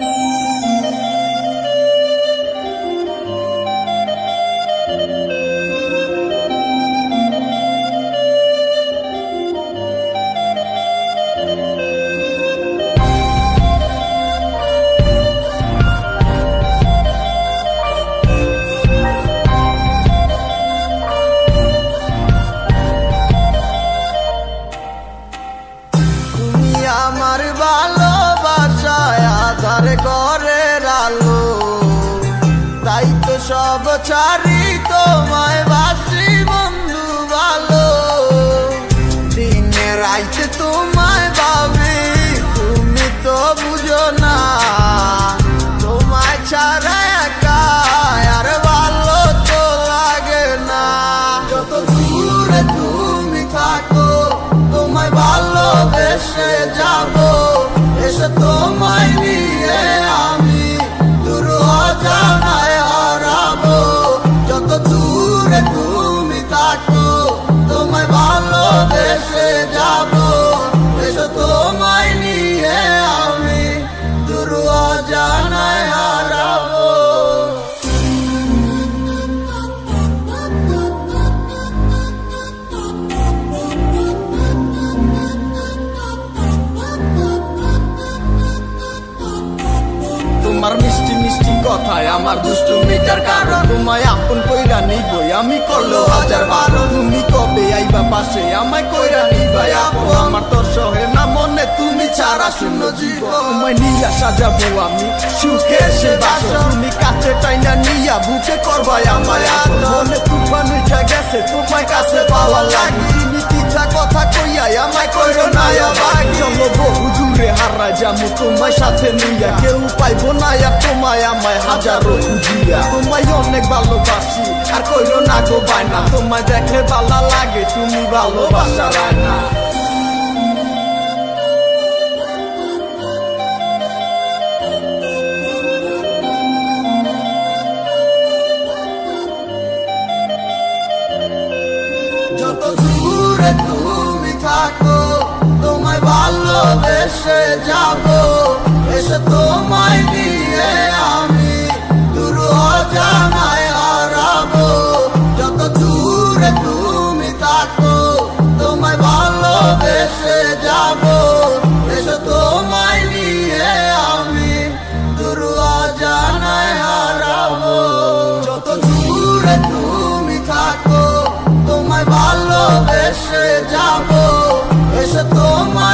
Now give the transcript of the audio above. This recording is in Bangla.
তুমি সব তোমায় বাসি বন্ধু ভালো। দিনে রাইতে তোমায় তুমি তো বুঝো না। তোমায় ছাড়া একা আর ভালো তো লাগে না। যত তুমি থাকো, তোমায় যাব মিষ্টি কথায় আমার দুষ্টু মিটার কারণ। তোমায় আপন কইরা নিবই, আমি করল হাজার বারো। তুমি কবে আইবা পাশে, আমায় কইরা নিবাই আপো। আমার তোর সহে না মনে, তুমি ছাড়া শূন্য জীব তোমায় নিয়া সাজাবো আমি সুখে সে তুমি কাছে টাইনা নিয়া বুকে করবাই আমায় আদর। মনে তুফান উঠা গেছে, তোমায় কাছে পাওয়া লাগে তুমি কথা কইয়াই আমায় কইরো না যামু, তোমায় সাথে নিয়া। কেউ পাইবো না আর তোমায় আমায় হাজারো খুঁজিয়া। তোমায় অনেক ভালোবাসি, আর কইরো না গো বায়না। তোমায় দেখলে ভালো লাগে, তুমি ভালোবাসা দেশে যাব, এসে তোমায় নিয়ে আমি দূর জানায় হারাবো। যত দূরে তুমি থাকো, তোমায় যাব। এসে তোমায় নিয়ে আমি দূর জানায় যত দূরে তুমি থাকো, তোমায় ভালোবেসে যাব। এসে তোমায়